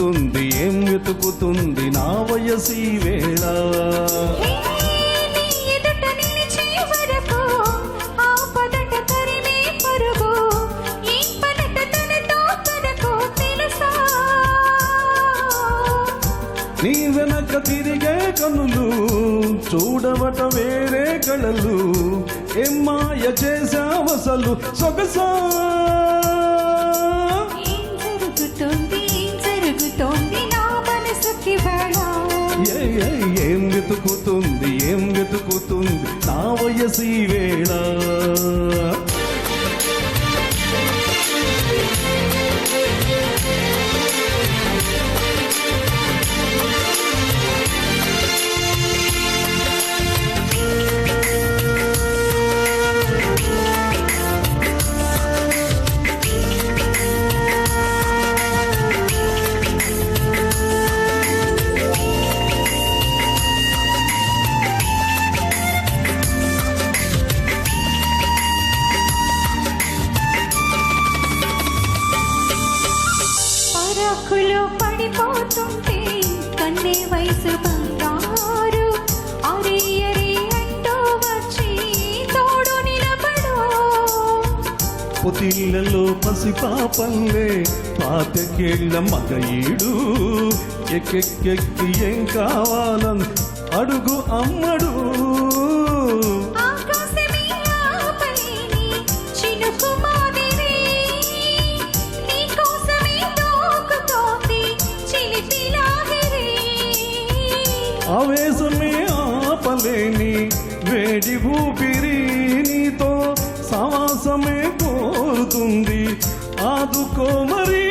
వెతుకుతుంది ఏం వెతుకుతుంది నా వయసి వేళ? నీ వెనక తిరిగే కనులు చూడవట వేరే కళలు ఏం మాయ చేసావసలు సొగసా? ఏం జరుగుతుంది? ఏం నా మనసుకి వేళ ఏం వెతుకుతుంది ఏం వెతుకుతుంది నా వయసు వేళ? పడిపోతుంటే కన్నే వయసు బంగారు. అరే అరే అంటూ వచ్చి తోడు నిలబడు. పొతిళ్ళలో పసిపాపల్లే పాతకేళ్ళ ఎక్కెక్కెక్కి ఏం కావాలని అడుగు అమ్మడు. ఆవేశమే ఆపలేని వేడి ఊపిరి నీతో సవాసమే కోరుతుంది. ఆదుకో మరి.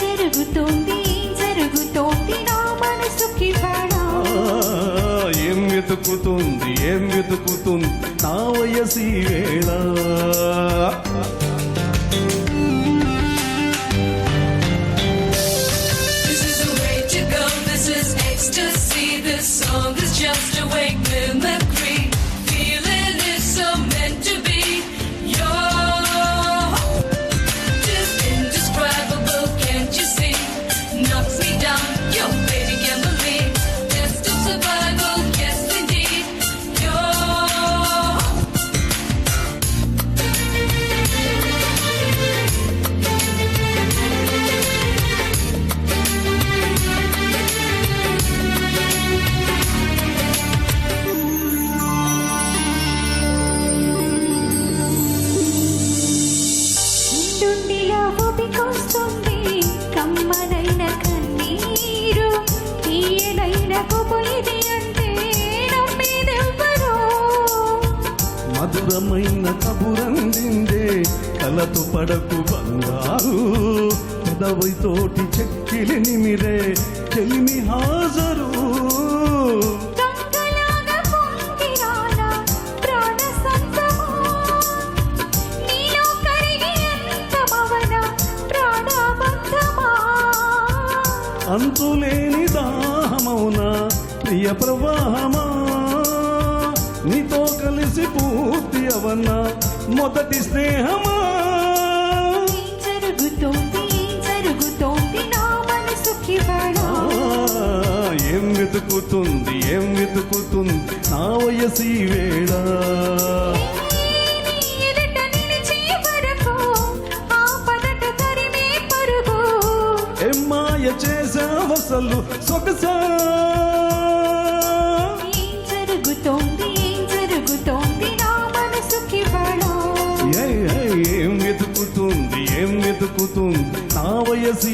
జరుగుతోంది జరుగుతోంది నా మనసుకి ఏం వెతుకుతుంది ఏం వెతుకుతుంది నా వయసి వేళ. మధురమైన కబురందిందే కలతు పడకు బంగారు. పెదవి తోటి చెక్కిలి నిమిరే. చెలిమి హాజరు. అంతులేని దాహమౌన? ప్రియ ప్రవాహమా? నీతో కలిసి పూర్తి అవన్న మొదటి స్నేహమా? జరుగుతోంది జరుగుతోంది నా మనసుకి ఏం వెతుకుతుంది ఏం వెతుకుతుంది నా వయసి వేళ? ఎమ్మాయ చేసావసలు సొగసా? జరుగుతోంది ఏం జరుగుతోంది నా మనసుకి వేళ ఏం వెతుకుతుంది ఏం వెతుకుతుంది నా వయసు